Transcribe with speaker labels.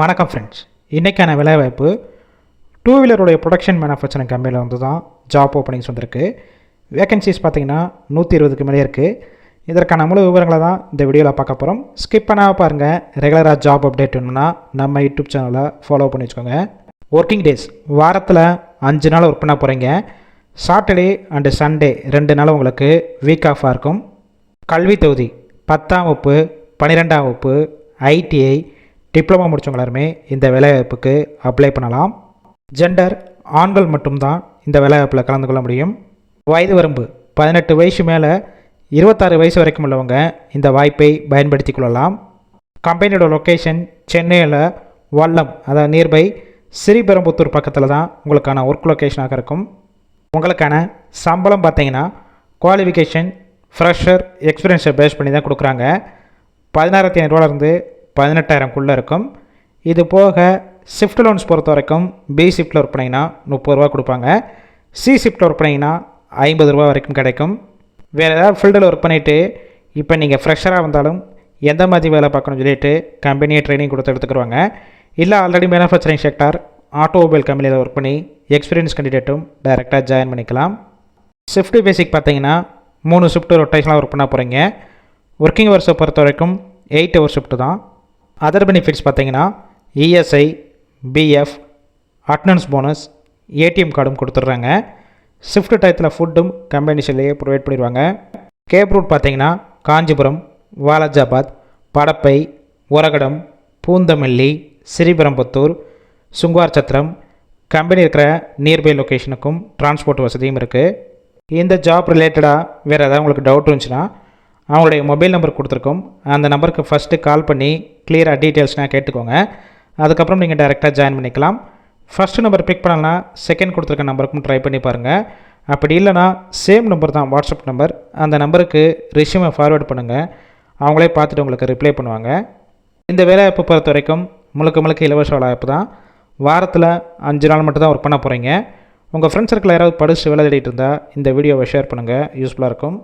Speaker 1: வணக்கம் ஃப்ரெண்ட்ஸ் இன்றைக்கான வேலைவாய்ப்பு டூ வீலருடைய ப்ரொடக்ஷன் மேனுஃபேக்சரிங் கம்பெனியில் வந்து தான் ஜாப் ஓப்பனிங்ஸ் வந்திருக்கு. வேகன்சிஸ் பார்த்தீங்கன்னா நூற்றி இருபதுக்கு மேலே இருக்குது இதற்கான முழு விவரங்களை தான் இந்த வீடியோவில் பார்க்க போகிறோம் ஸ்கிப் பண்ணாமல் பாருங்கள் ரெகுலராக ஜாப் அப்டேட் வேணும்னா நம்ம யூடியூப் சேனலை ஃபாலோ பண்ணி வச்சுக்கோங்க. ஒர்க்கிங் டேஸ் வாரத்தில் அஞ்சு நாள் ஒர்க் பண்ண போகிறீங்க சாட்டர்டே அண்டு சண்டே ரெண்டு நாள் உங்களுக்கு வீக் ஆஃபாக இருக்கும். கல்வி தொகுதி பத்தாம் வகுப்பு பன்னிரெண்டாம் வகுப்பு ஐடிஐ டிப்ளமோ முடித்தவங்க எல்லாருமே இந்த வேலைவாய்ப்புக்கு அப்ளை பண்ணலாம். ஜெண்டர் ஆண்கள் மட்டும்தான் இந்த வேலைவாய்ப்பில் கலந்து கொள்ள முடியும். வயது வரம்பு பதினெட்டு வயசு மேலே இருபத்தாறு வயசு வரைக்கும் உள்ளவங்க இந்த வாய்ப்பை பயன்படுத்தி கொள்ளலாம். கம்பெனியோட லொக்கேஷன் சென்னையில் வல்லம் அதாவது நியர்பை ஸ்ரீபெரும்புத்தூர் பக்கத்தில் தான் உங்களுக்கான ஒர்க் லொக்கேஷனாக இருக்கும். உங்களுக்கான சம்பளம் பார்த்தீங்கன்னா குவாலிஃபிகேஷன் ஃப்ரெஷர் எக்ஸ்பீரியன்ஸை பேஸ் பண்ணி தான் கொடுக்குறாங்க. பதினாறாயிரத்தி ஐநூறுவாலேருந்து பதினெட்டாயிரம்குள்ளே இருக்கும். இது போக ஷிஃப்ட் லோன்ஸ் பொறுத்த வரைக்கும் பி ஷிஃப்ட்டில் ஒர்க் பண்ணிங்கன்னா முப்பது ரூபா கொடுப்பாங்க. சி ஷிஃப்ட்டில் ஒர்க் பண்ணிங்கன்னா ஐம்பது ரூபா வரைக்கும் கிடைக்கும். வேறு ஏதாவது ஃபீல்டில் ஒர்க் பண்ணிவிட்டு இப்போ நீங்கள் ஃப்ரெஷராக வந்தாலும் எந்த மாதிரி வேலை பார்க்கணும்னு சொல்லிட்டு கம்பெனியை ட்ரைனிங் கொடுத்து எடுத்துக்கிடுவாங்க. இல்லை ஆல்ரெடி மேனுஃபேக்சரிங் செக்டார் ஆட்டோமொபைல் கம்பெனியில் ஒர்க் பண்ணி எக்ஸ்பீரியன்ஸ் கேண்டிடேட்டும் டைரெக்டாக ஜாயின் பண்ணிக்கலாம். ஷிஃப்ட் பேசிக் பார்த்தீங்கன்னா மூணு ஷிஃப்ட் ரொட்டேஷனாக ஒர்க் பண்ண போகிறீங்க ஒர்க்கிங் ஹவர்ஸை பொறுத்த வரைக்கும் எயிட் ஹவர் ஷிஃப்ட்டு தான். அதர் பெனிஃபிட்ஸ் பார்த்தீங்கன்னா ESI PF attendance bonus ATM கார்டும் கொடுத்துட்றாங்க. ஷிஃப்ட் டயத்தில் ஃபுட்டும் கம்பெனிஷன்லேயே ப்ரொவைட் பண்ணிடுவாங்க. கேப் ரூட் பார்த்தீங்கன்னா காஞ்சிபுரம் வாலாஜாபாத் படப்பை உரகடம் பூந்தமல்லி ஸ்ரீபெரும்புத்தூர் சுங்குவார் சத்திரம் கம்பெனி இருக்கிற நியர்பை லொக்கேஷனுக்கும் டிரான்ஸ்போர்ட் வசதியும் இருக்குது இந்த ஜாப் ரிலேட்டடாக வேறு ஏதாவது உங்களுக்கு டவுட் இருந்துச்சுன்னா அவங்களுடைய மொபைல் நம்பர் கொடுத்துருக்கோம். அந்த நம்பருக்கு ஃபஸ்ட்டு கால் பண்ணி கிளியராக டீட்டெயில்ஸ்னால் கேட்டுக்கோங்க. அதுக்கப்புறம் நீங்கள் டைரெக்டாக ஜாயின் பண்ணிக்கலாம். ஃபஸ்ட்டு நம்பர் பிக் பண்ணலாம் செகண்ட் கொடுத்துருக்க நம்பருக்கும் ட்ரை பண்ணி பாருங்கள் அப்படி இல்லைனா சேம் நம்பர் தான் வாட்ஸ்அப் நம்பர் அந்த நம்பருக்கு ரிஷ்யூமை ஃபார்வேர்ட் பண்ணுங்கள் அவங்களே பார்த்துட்டு உங்களுக்கு ரிப்ளை பண்ணுவாங்க. இந்த வேலைவாய்ப்பு பொறுத்த வரைக்கும் முழுக்க முழுக்க இலவச வேலைவாய்ப்பு தான். வாரத்தில் அஞ்சு நாள் மட்டும் தான் ஒர்க் பண்ண போகிறீங்க உங்கள் ஃப்ரெண்ட்ஸ் சர்க்கிள் யாராவது படிச்சு வேலை தேடிட்டு இருந்தால் இந்த வீடியோவை ஷேர் பண்ணுங்கள் யூஸ்ஃபுல்லாக இருக்கும்.